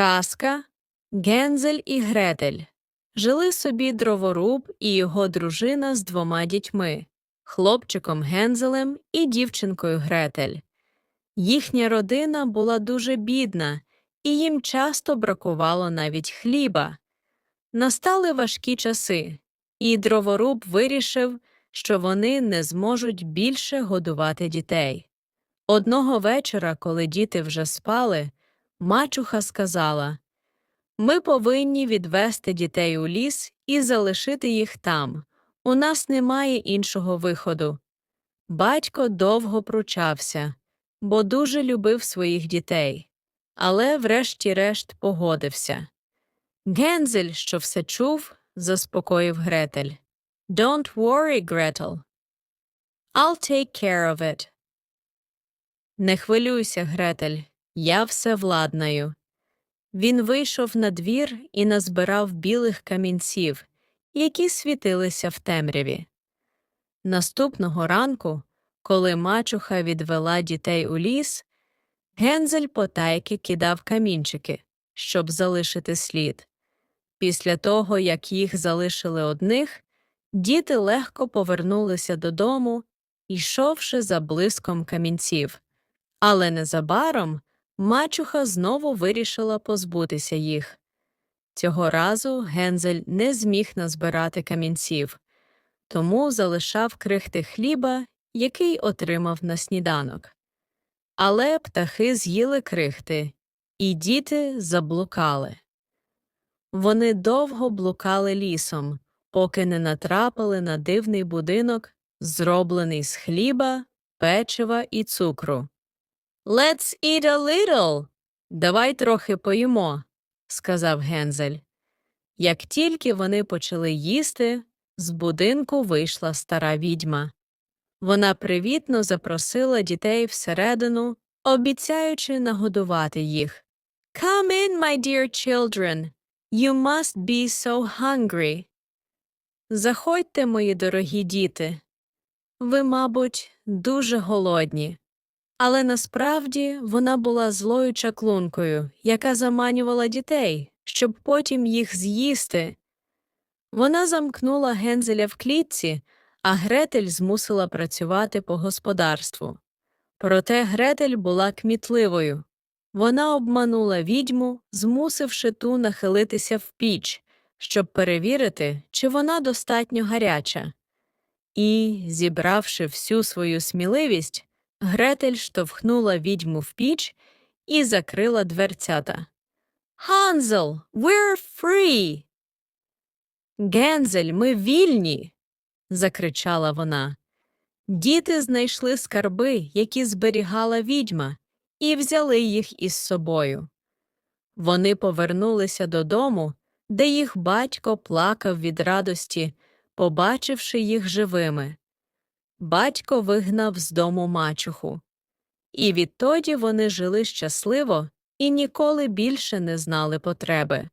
Казка Гензель і Гретель. Жили собі дроворуб і його дружина з двома дітьми хлопчиком Гензелем і дівчинкою Гретель. Їхня родина була дуже бідна, і їм часто бракувало навіть хліба. Настали важкі часи, і дроворуб вирішив, що вони не зможуть більше годувати дітей. Одного вечора, коли діти вже спали, мачуха сказала Ми повинні відвести дітей у ліс і залишити їх там. У нас немає іншого виходу. Батько довго пручався, бо дуже любив своїх дітей, але врешті-решт погодився. Гензель, що все чув, заспокоїв Гретель. Don't worry, Gretel. I'll take care of it. Не хвилюйся, Гретель, я все владнаю. Він вийшов на двір і назбирав білих камінців, які світилися в темряві. Наступного ранку, коли мачуха відвела дітей у ліс, Гензель потайки кидав камінчики, щоб залишити слід. Після того, як їх залишили одних, діти легко повернулися додому, йшовши за блиском камінців. Але незабаром мачуха знову вирішила позбутися їх. Цього разу Гензель не зміг назбирати камінців, тому залишав крихти хліба, який отримав на сніданок. Але птахи з'їли крихти, і діти заблукали. Вони довго блукали лісом, поки не натрапили на дивний будинок, зроблений з хліба, печива і цукру. Let's eat a little. Давай трохи поїмо, сказав Гензель. Як тільки вони почали їсти, з будинку вийшла стара відьма. Вона привітно запросила дітей всередину, обіцяючи нагодувати їх. Come in, my dear children. You must be so hungry. Заходьте, мої дорогі діти. Ви, мабуть, дуже голодні. Але насправді вона була злою чаклункою, яка заманювала дітей, щоб потім їх з'їсти. Вона замкнула Гензеля в клітці, а Гретель змусила працювати по господарству. Проте Гретель була кмітливою. Вона обманула відьму, змусивши ту нахилитися в піч, щоб перевірити, чи вона достатньо гаряча. І, зібравши всю свою сміливість, Гретель штовхнула відьму в піч і закрила дверцята. Ханзел, we're free! Гензель, ми вільні. закричала вона. Діти знайшли скарби, які зберігала відьма, і взяли їх із собою. Вони повернулися додому, де їх батько плакав від радості, побачивши їх живими. Батько вигнав з дому мачуху. І відтоді вони жили щасливо і ніколи більше не знали потреби.